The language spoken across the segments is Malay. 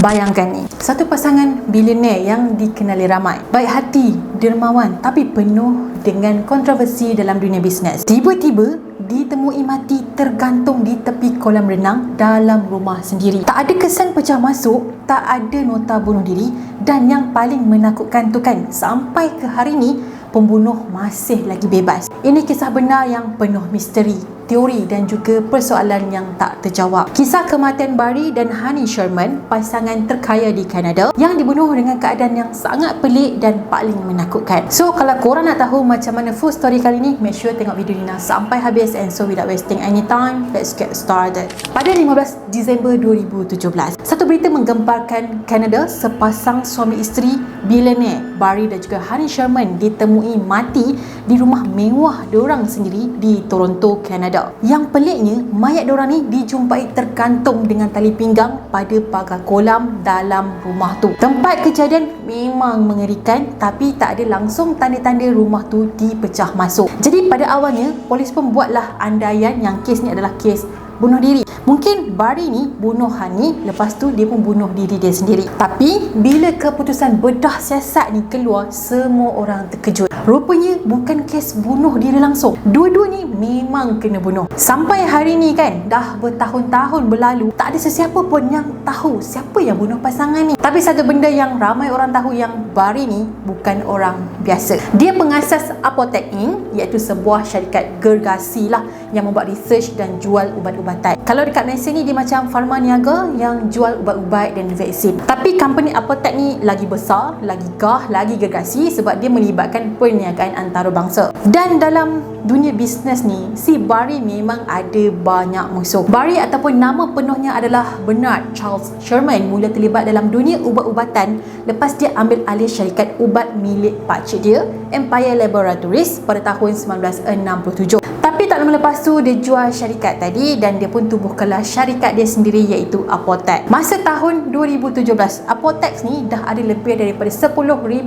Bayangkan ni, satu pasangan bilioner yang dikenali ramai. Baik hati, dermawan tapi penuh dengan kontroversi dalam dunia bisnes. Tiba-tiba ditemui mati tergantung di tepi kolam renang dalam rumah sendiri. Tak ada kesan pecah masuk, tak ada nota bunuh diri dan yang paling menakutkan tu kan sampai ke hari ni pembunuh masih lagi bebas. Ini kisah benar yang penuh misteri teori dan juga persoalan yang tak terjawab. Kisah kematian Barry dan Honey Sherman, pasangan terkaya di Kanada yang dibunuh dengan keadaan yang sangat pelik dan paling menakutkan. So, kalau korang nak tahu macam mana full story kali ni, make sure tengok video ni sampai habis and so without wasting any time, let's get started. Pada 15 Disember 2017, satu berita menggemparkan Kanada sepasang suami isteri billionaire Barry dan juga Honey Sherman ditemui mati di rumah mewah diorang sendiri di Toronto, Kanada ada. Yang peliknya, mayat diorang ni dijumpai tergantung dengan tali pinggang pada pagar kolam dalam rumah tu. Tempat kejadian memang mengerikan tapi tak ada langsung tanda-tanda rumah tu dipecah masuk. Jadi pada awalnya, polis pun buatlah andaian yang kes ni adalah kes bunuh diri. Mungkin Bari ni bunuh Hani lepas tu dia pun bunuh diri dia sendiri. Tapi bila keputusan bedah siasat ni keluar, semua orang terkejut. Rupanya bukan kes bunuh diri langsung. Dua-dua ni memang kena bunuh. Sampai hari ni kan, dah bertahun-tahun berlalu, tak ada sesiapa pun yang tahu siapa yang bunuh pasangan ni. Tapi satu benda yang ramai orang tahu yang Bari ni bukan orang biasa. Dia pengasas Apotek Inc iaitu sebuah syarikat gergasi lah yang membuat research dan jual ubat-ubat perubatan. Kalau dekat Malaysia ni dia macam Pharma Niaga yang jual ubat-ubat dan vaksin. Tapi company Apotek ni lagi besar, lagi gah, lagi gergasi sebab dia melibatkan perniagaan antarabangsa. Dan dalam dunia bisnes ni, si Barry memang ada banyak musuh. Barry ataupun nama penuhnya adalah Bernard Charles Sherman mula terlibat dalam dunia ubat-ubatan lepas dia ambil alih syarikat ubat milik pakcik dia, Empire Laboratories pada tahun 1967. Tapi tak lama lepas tu dia jual syarikat tadi dan dia pun tubuhkanlah syarikat dia sendiri iaitu Apotek. Masa tahun 2017, Apotek ni dah ada lebih daripada 10,000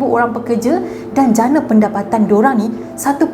orang pekerja dan jana pendapatan diorang ni 1.5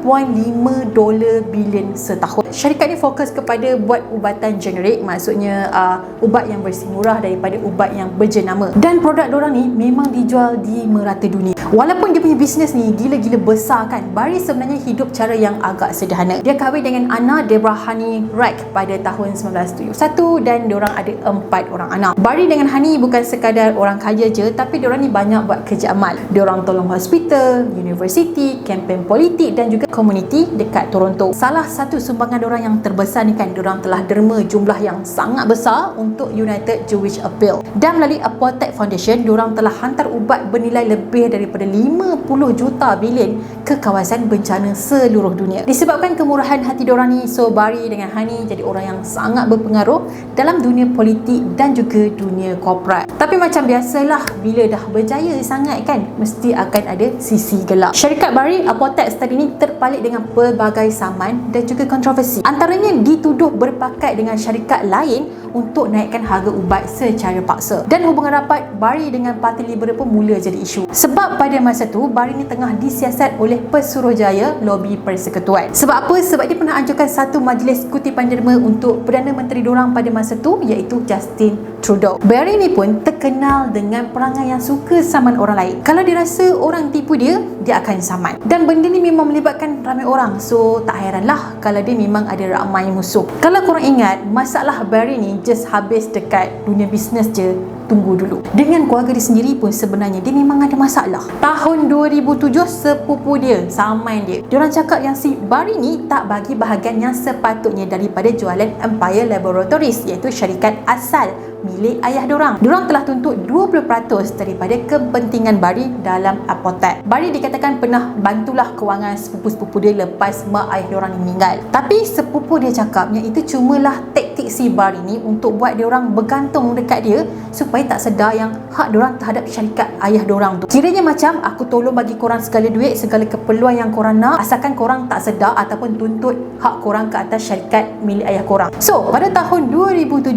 dolar bilion setahun. Syarikat ni fokus kepada buat ubatan generik maksudnya uh, ubat yang bersih murah daripada ubat yang berjenama. Dan produk diorang ni memang dijual di merata dunia. Walaupun dia punya bisnes ni gila-gila besar kan, Barry sebenarnya hidup cara yang agak sederhana. Dia kahwin dengan Anna Debra Honey Wright pada tahun 1971 dan diorang ada empat orang anak. Barry dengan Honey bukan sekadar orang kaya je tapi diorang ni banyak buat kerja amal. Diorang tolong hospital, university, kempen politik dan juga komuniti dekat Toronto. Salah satu sumbangan diorang yang terbesar ni kan, diorang telah derma jumlah yang sangat besar untuk United Jewish Appeal. Dan melalui Apotek Foundation, diorang telah hantar ubat bernilai lebih daripada 50 juta bilion ke kawasan bencana seluruh dunia. Disebabkan kemurahan hati diorang ni, so Bari dengan Hani jadi orang yang sangat berpengaruh dalam dunia politik dan juga dunia korporat. Tapi macam biasalah, bila dah berjaya sangat kan, mesti akan ada sisi gelap. Syarikat Bari Apotek tadi ni terpalit dengan pelbagai saman dan juga kontroversi. Antaranya dituduh berpakat dengan syarikat lain untuk naikkan harga ubat secara paksa. Dan hubungan rapat Bari dengan Parti Liberal pun mula jadi isu. Sebab pada masa tu Bari ni tengah disiasat oleh Pesuruhjaya Lobby Persekutuan. Sebab apa? Sebab dia pernah ajukan satu majlis kutipan derma untuk Perdana Menteri diorang pada masa tu iaitu Justin Trudeau. Barry ni pun terkenal dengan perangai yang suka saman orang lain. Kalau dia rasa orang tipu dia, dia akan saman. Dan benda ni memang melibatkan ramai orang. So tak heranlah kalau dia memang ada ramai musuh. Kalau korang ingat, masalah Barry ni just habis dekat dunia bisnes je tunggu dulu. Dengan keluarga dia sendiri pun sebenarnya dia memang ada masalah. Tahun 2007 sepupu dia, saman dia. Diorang cakap yang si Bari ni tak bagi bahagian yang sepatutnya daripada jualan Empire Laboratories iaitu syarikat asal milik ayah dorang. Dorang telah tuntut 20% daripada kepentingan Bari dalam apotek. Bari dikatakan pernah bantulah kewangan sepupu-sepupu dia lepas mak ayah dorang ni meninggal. Tapi sepupu dia cakap yang itu cumalah taktik si Bari ni untuk buat dia orang bergantung dekat dia supaya tak sedar yang hak dorang terhadap syarikat ayah dorang tu. Kiranya macam aku tolong bagi korang segala duit, segala keperluan yang korang nak asalkan korang tak sedar ataupun tuntut hak korang ke atas syarikat milik ayah korang. So, pada tahun 2017,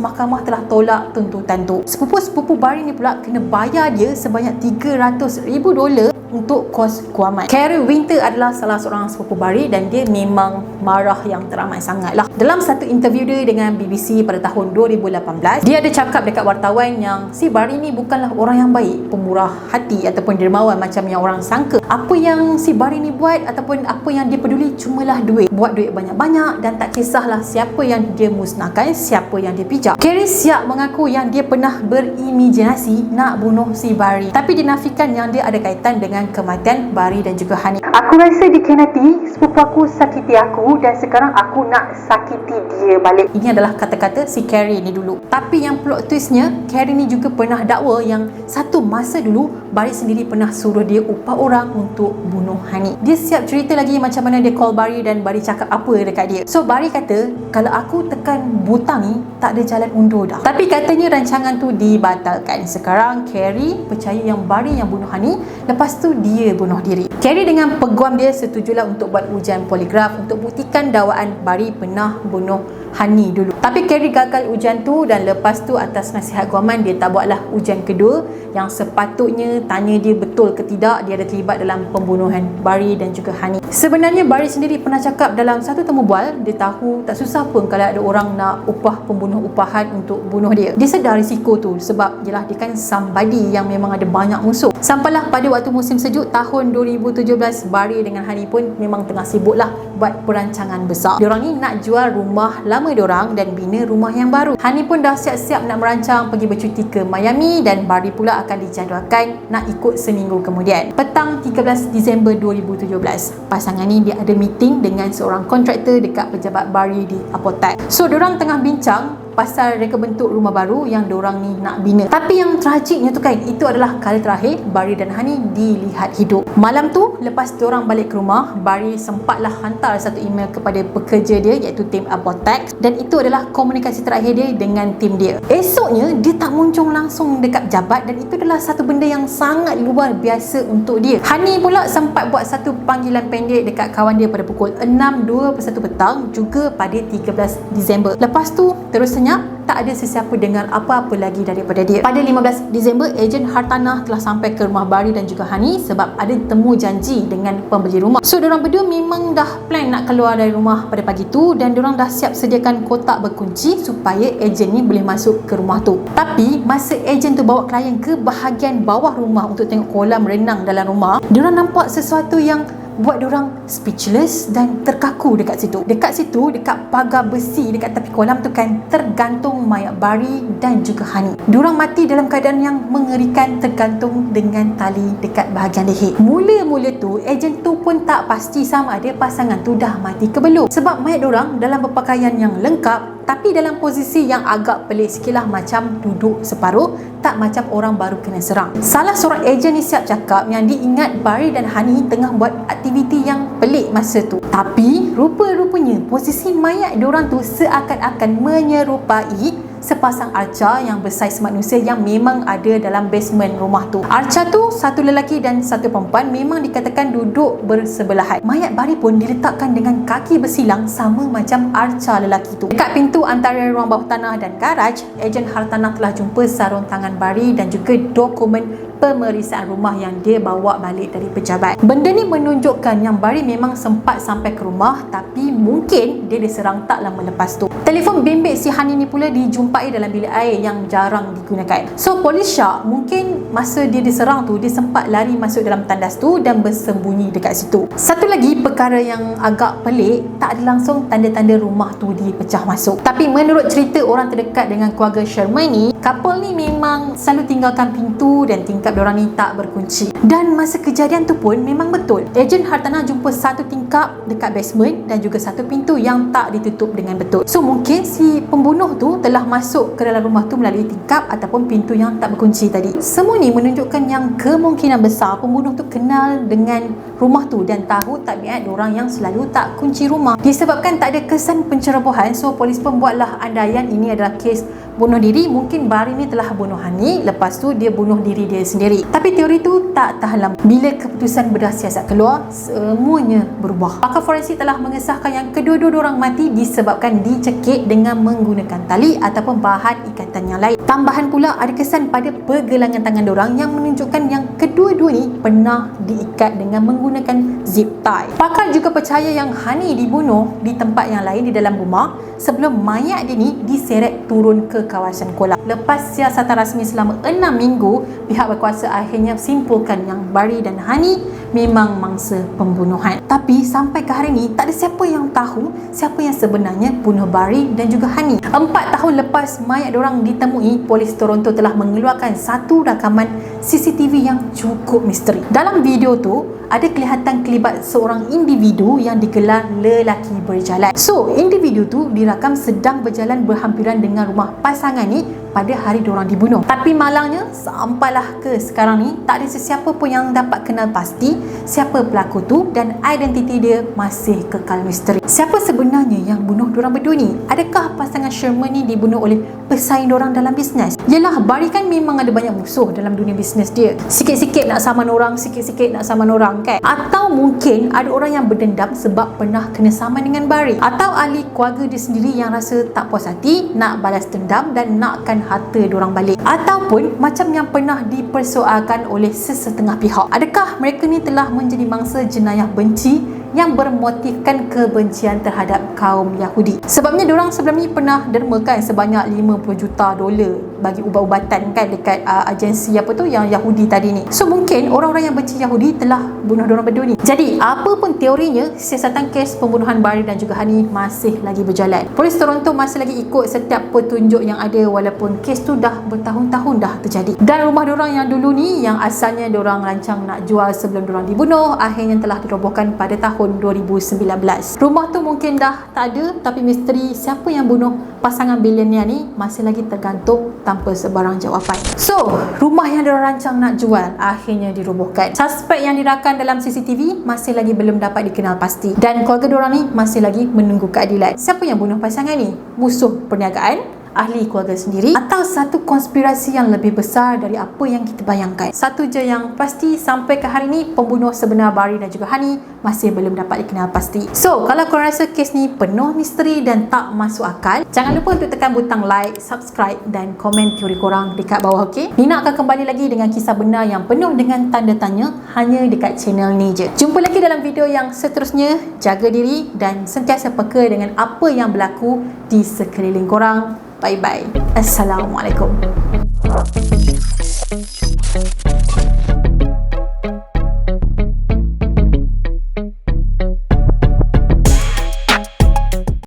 mahkamah telah tolak tuntutan tu. Sepupu-sepupu Bari ni pula kena bayar dia sebanyak 300 ribu dolar untuk kos kuaman. Carrie Winter adalah salah seorang sepupu Bari dan dia memang marah yang teramat sangat lah. Dalam satu interview dia dengan BBC pada tahun 2018 dia ada cakap dekat wartawan yang si Bari ni bukanlah orang yang baik pemurah hati ataupun dermawan macam yang orang sangka apa yang si Bari ni buat ataupun apa yang dia peduli cumalah duit buat duit banyak-banyak dan tak kisahlah siapa yang dia musnahkan siapa yang dia pijak Kerry siap mengaku yang dia pernah berimajinasi nak bunuh si Bari. Tapi dinafikan yang dia ada kaitan dengan kematian Bari dan juga Hani. Aku rasa dikhianati sepupu aku sakiti aku dan sekarang aku nak sakiti dia balik. Ini adalah kata-kata si Carrie ni dulu. Tapi yang plot twistnya Carrie ni juga pernah dakwa yang satu masa dulu Bari sendiri pernah suruh dia upah orang untuk bunuh Hani. Dia siap cerita lagi macam mana dia call Bari dan Bari cakap apa dekat dia. So Bari kata kalau aku tekan butang ni tak ada jalan undur dah tapi katanya rancangan tu dibatalkan sekarang Carrie percaya yang Bari yang bunuh Hani lepas tu dia bunuh diri Carrie dengan peguam dia setujulah untuk buat ujian poligraf untuk buktikan dakwaan Bari pernah bunuh Hani dulu. Tapi Carrie gagal ujian tu dan lepas tu atas nasihat guaman dia tak buatlah ujian kedua yang sepatutnya tanya dia betul ke tidak dia ada terlibat dalam pembunuhan Bari dan juga Hani. Sebenarnya Bari sendiri pernah cakap dalam satu temu bual dia tahu tak susah pun kalau ada orang nak upah pembunuh upahan untuk bunuh dia. Dia sedar risiko tu sebab jelah dia kan somebody yang memang ada banyak musuh. Sampailah pada waktu musim sejuk tahun 2017 Bari dengan Hani pun memang tengah sibuk lah buat perancangan besar. Diorang ni nak jual rumah lama diorang dan bina rumah yang baru. Hani pun dah siap-siap nak merancang pergi bercuti ke Miami dan Bari pula akan dijadualkan nak ikut seminggu kemudian. Petang 13 Disember 2017, pasangan ni dia ada meeting dengan seorang kontraktor dekat pejabat Bari di Apotek. So, diorang tengah bincang pasal reka bentuk rumah baru yang diorang ni nak bina. Tapi yang tragiknya tu kan, itu adalah kali terakhir Bari dan Hani dilihat hidup. Malam tu, lepas diorang balik ke rumah, Bari sempatlah hantar satu email kepada pekerja dia iaitu tim Apotex dan itu adalah komunikasi terakhir dia dengan tim dia. Esoknya, dia tak muncul langsung dekat jabat dan itu adalah satu benda yang sangat luar biasa untuk dia. Hani pula sempat buat satu panggilan pendek dekat kawan dia pada pukul 6.21 petang juga pada 13 Disember. Lepas tu, terusnya senyap tak ada sesiapa dengar apa-apa lagi daripada dia. Pada 15 Disember, ejen hartanah telah sampai ke rumah Bari dan juga Hani sebab ada temu janji dengan pembeli rumah. So, diorang berdua memang dah plan nak keluar dari rumah pada pagi tu dan diorang dah siap sediakan kotak berkunci supaya ejen ni boleh masuk ke rumah tu. Tapi, masa ejen tu bawa klien ke bahagian bawah rumah untuk tengok kolam renang dalam rumah, diorang nampak sesuatu yang buat orang speechless dan terkaku dekat situ. Dekat situ, dekat pagar besi dekat tepi kolam tu kan tergantung mayat Bari dan juga Hani. Diorang mati dalam keadaan yang mengerikan tergantung dengan tali dekat bahagian leher. Mula-mula tu, ejen tu pun tak pasti sama ada pasangan tu dah mati ke belum. Sebab mayat diorang dalam berpakaian yang lengkap tapi dalam posisi yang agak pelik sikitlah macam duduk separuh tak macam orang baru kena serang. Salah seorang ejen ni siap cakap yang diingat Bari dan Hani tengah buat aktiviti yang pelik masa tu. Tapi rupa-rupanya posisi mayat diorang tu seakan-akan menyerupai sepasang arca yang bersaiz manusia yang memang ada dalam basement rumah tu. Arca tu satu lelaki dan satu perempuan memang dikatakan duduk bersebelahan. Mayat Bari pun diletakkan dengan kaki bersilang sama macam arca lelaki tu. Dekat pintu antara ruang bawah tanah dan garaj, ejen hartanah telah jumpa sarung tangan Bari dan juga dokumen pemeriksaan rumah yang dia bawa balik dari pejabat. Benda ni menunjukkan yang Bari memang sempat sampai ke rumah tapi mungkin dia diserang tak lama lepas tu. Telefon bimbit si Hani ni pula dijumpai dalam bilik air yang jarang digunakan. So polis syak mungkin masa dia diserang tu dia sempat lari masuk dalam tandas tu dan bersembunyi dekat situ. Satu lagi perkara yang agak pelik tak ada langsung tanda-tanda rumah tu dipecah masuk. Tapi menurut cerita orang terdekat dengan keluarga Sherman ni, couple ni memang selalu tinggalkan pintu dan tingkap tingkap diorang ni tak berkunci. Dan masa kejadian tu pun memang betul. Ejen hartanah jumpa satu tingkap dekat basement dan juga satu pintu yang tak ditutup dengan betul. So mungkin si pembunuh tu telah masuk ke dalam rumah tu melalui tingkap ataupun pintu yang tak berkunci tadi. Semua ni menunjukkan yang kemungkinan besar pembunuh tu kenal dengan rumah tu dan tahu tabiat orang yang selalu tak kunci rumah. Disebabkan tak ada kesan pencerobohan, so polis pun buatlah andaian ini adalah kes bunuh diri mungkin Bari ni telah bunuh Hani. Lepas tu dia bunuh diri dia sendiri. Tapi teori tu tak tahan lama. Bila keputusan bedah siasat keluar semuanya berubah. Pakar forensik telah mengesahkan yang kedua-dua orang mati disebabkan dicekik dengan menggunakan tali ataupun bahan ikatan yang lain. Tambahan pula ada kesan pada pergelangan tangan orang yang menunjukkan yang kedua-dua ni pernah diikat dengan menggunakan zip tie. Pakar juga percaya yang Hani dibunuh di tempat yang lain di dalam rumah sebelum mayat dia ni diseret turun ke kawasan kolam. Lepas siasatan rasmi selama 6 minggu, pihak berkuasa akhirnya simpulkan yang Bari dan Hani memang mangsa pembunuhan. Tapi sampai ke hari ini tak ada siapa yang tahu siapa yang sebenarnya bunuh Bari dan juga Hani. Empat tahun lepas mayat diorang ditemui, polis Toronto telah mengeluarkan satu rakaman CCTV yang cukup misteri. Dalam video tu, ada kelihatan kelibat seorang individu yang digelar lelaki berjalan. So, individu tu dirakam sedang berjalan berhampiran dengan rumah pasangan ni pada hari diorang dibunuh. Tapi malangnya, sampailah ke sekarang ni, tak ada sesiapa pun yang dapat kenal pasti siapa pelaku tu dan identiti dia masih kekal misteri. Siapa sebenarnya yang bunuh diorang berdua ni? Adakah pasangan Sherman ni dibunuh oleh pesaing diorang dalam bisnes? Yelah, Barry kan memang ada banyak musuh dalam dunia bisnes dia. Sikit-sikit nak saman orang, sikit-sikit nak saman orang kan? Atau mungkin ada orang yang berdendam sebab pernah kena saman dengan Barry. Atau ahli keluarga dia sendiri yang rasa tak puas hati, nak balas dendam dan nakkan harta diorang balik. Ataupun macam yang pernah dipersoalkan oleh sesetengah pihak. Adakah mereka ni telah menjadi mangsa jenayah benci yang bermotifkan kebencian terhadap kaum Yahudi. Sebabnya diorang sebelum ni pernah dermakan sebanyak 50 juta dolar bagi ubat-ubatan kan dekat uh, agensi apa tu yang Yahudi tadi ni. So mungkin orang-orang yang benci Yahudi telah bunuh diorang berdua ni. Jadi apa pun teorinya siasatan kes pembunuhan Bari dan juga Hani masih lagi berjalan. Polis Toronto masih lagi ikut setiap petunjuk yang ada walaupun kes tu dah bertahun-tahun dah terjadi. Dan rumah diorang yang dulu ni yang asalnya diorang rancang nak jual sebelum diorang dibunuh akhirnya telah dirobohkan pada tahun tahun 2019. Rumah tu mungkin dah tak ada tapi misteri siapa yang bunuh pasangan bilioner ni masih lagi tergantung tanpa sebarang jawapan. So, rumah yang diorang rancang nak jual akhirnya dirobohkan. Suspek yang dirakan dalam CCTV masih lagi belum dapat dikenal pasti dan keluarga diorang ni masih lagi menunggu keadilan. Siapa yang bunuh pasangan ni? Musuh perniagaan ahli keluarga sendiri atau satu konspirasi yang lebih besar dari apa yang kita bayangkan. Satu je yang pasti sampai ke hari ni pembunuh sebenar Bari dan juga Hani masih belum dapat dikenal pasti. So, kalau korang rasa kes ni penuh misteri dan tak masuk akal, jangan lupa untuk tekan butang like, subscribe dan komen teori korang dekat bawah okey. Nina akan kembali lagi dengan kisah benar yang penuh dengan tanda tanya hanya dekat channel ni je. Jumpa lagi dalam video yang seterusnya. Jaga diri dan sentiasa peka dengan apa yang berlaku di sekeliling korang. Bye-bye. Assalamualaikum.